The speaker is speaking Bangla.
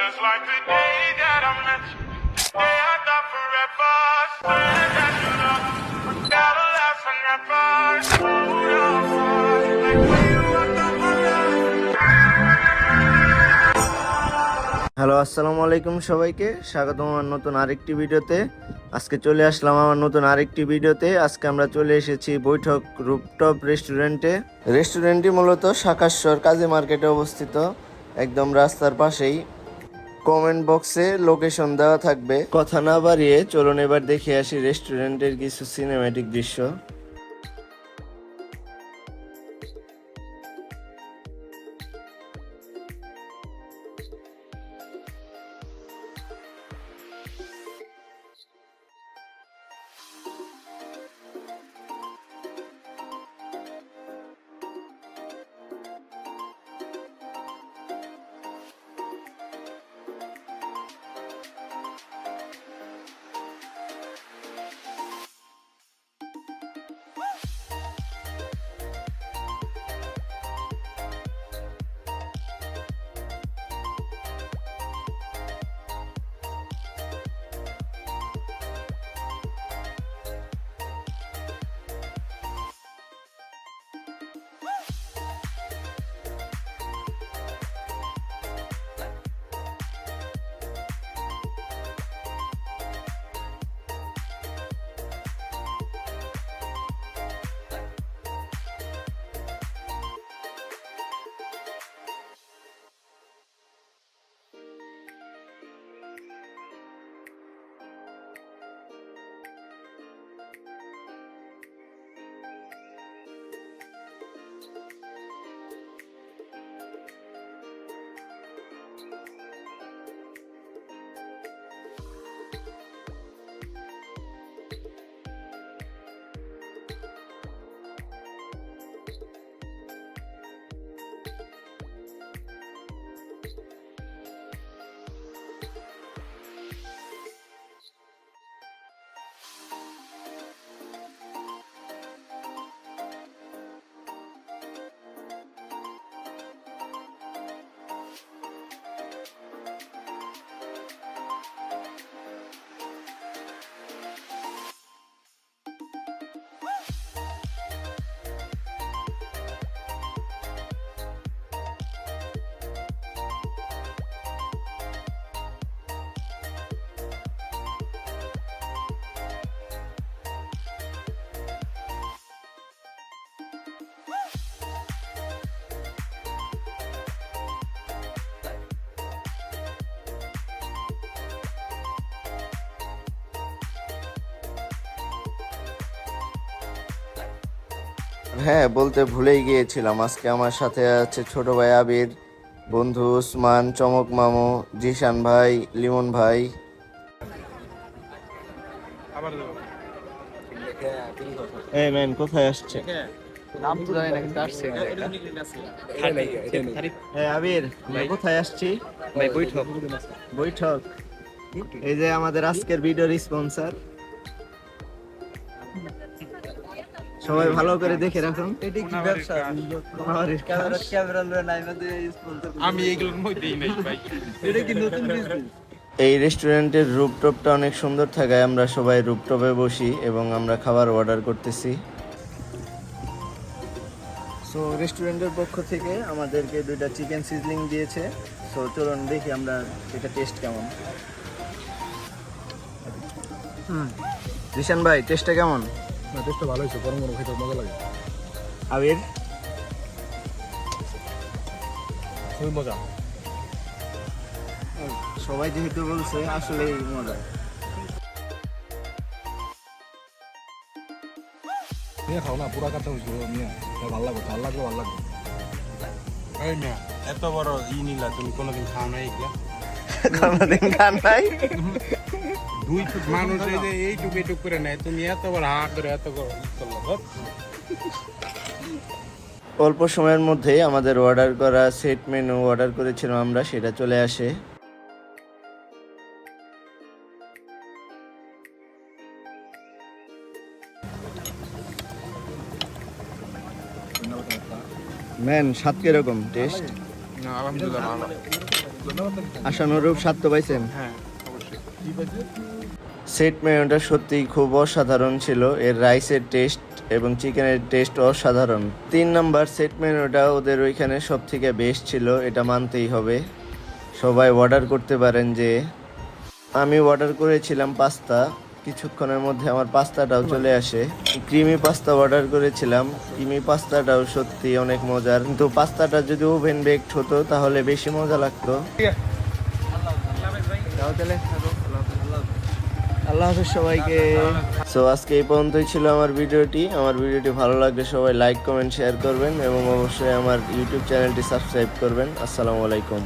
Just like the day that I met you. The day I thought forever. Love hello আসসালামু আলাইকুম সবাইকে। স্বাগতম আমার নতুন আরেকটি ভিডিওতে। আজকে চলে আসলাম আমার নতুন আরেকটি ভিডিওতে। আজকে আমরা চলে এসেছি বৈঠক রুপটপ রেস্টুরেন্টে। রেস্টুরেন্টটি মূলত শাকাশ্বর কাজী মার্কেটে অবস্থিত। একদম রাস্তার পাশেই। কমেন্ট বক্সে লোকেশন দেওয়া থাকবে। কথা না বাড়িয়ে চলুন এবার দেখে আসি রেস্টুরেন্টের কিছু সিনেম্যাটিক দৃশ্য। হ্যাঁ বলতে ভুলেই গিয়েছিলাম। আজকে আমার সাথে আছে ছোট ভাই আবির বন্ধু উসমান চমক মামু জিশান ভাই লিমন ভাই। এই ম্যান কোথায় আসছে? নাম তো জানি না কিন্তু আসছে হ্যাঁ আবির কোথায় আসছি? ভাই বৈঠক। বৈঠক। এই যে আমাদের আজকের ভিডিওর স্পন্সর। সবাই ভালো করে দেখে রাখুন। এটা কি ব্যবসা? আমাদের ক্যামেরা ক্যামেরা লয়ে নাই না দিয়ে স্পন্সর আমি এগুলোর মধ্যেই নাই ভাই। এটা কি নতুন বিজনেস এই রেস্টুরেন্টের রুপটপটা অনেক সুন্দর থাকায় আমরা সবাই রুপটপে বসি এবং আমরা খাবার অর্ডার করতেছি। সো রেস্টুরেন্টের পক্ষ থেকে আমাদেরকে দুইটা চিকেন সিজলিং দিয়েছে। সো চলুন দেখি আমরা এটা টেস্ট কেমন। রিশান ভাই টেস্টটা কেমন? না টেস্টটা ভালো হয়েছে গরম গরম খেতে মজা লাগে। আবির? খুবই মজা। সবাই যেহেতু বলছে আসলেই মজা। খাও না পুরা কাঁচা হয়েছিল নিয়ে। ভালো লাগবে ভালো লাগবে ভালো লাগবে। এই মিয়া এত বড় ই নিলা তুমি কোনোদিন খাও নাই কোনোদিন খান নাই? দুই মানুষ এই যে এইটুকু এইটুকু করে নেয় তুমি এত বড় হা করে এত করল অল্প সময়ের মধ্যেই আমাদের অর্ডার করা সেট মেনু অর্ডার করেছিলাম আমরা সেটা চলে আসে। ম্যান স্বাদ কীরকম? টেস্ট না আলহামদুলিল্লাহ ভালো। আশানুরূপ স্বাদ তো পাইছেন। হ্যাঁ। সেট মেনুটা সত্যিই খুব অসাধারণ ছিল। এর রাইসের টেস্ট এবং চিকেনের টেস্ট অসাধারণ। তিন নাম্বার সেট মেনুটা ওদের ওইখানে সব থেকে বেস্ট ছিল, এটা মানতেই হবে। সবাই অর্ডার করতে পারেন যে, আমি অর্ডার করেছিলাম পাস্তা কিছুক্ষণের মধ্যে আমার পাস্তাটাও চলে আসে। ক্রিমি পাস্তা অর্ডার করেছিলাম ক্রিমি পাস্তাটাও সত্যি অনেক মজার। কিন্তু পাস্তাটা যদি ওভেন বেকড হতো, তাহলে বেশি মজা লাগতো। আল্লাহ সবাইকে। সো আজকে এই পর্যন্তই ছিল আমার ভিডিওটি। আমার ভিডিওটি ভালো লাগলে সবাই লাইক কমেন্ট শেয়ার করবেন এবং অবশ্যই আমার ইউটিউব চ্যানেলটি সাবস্ক্রাইব করবেন। আসসালামু আলাইকুম।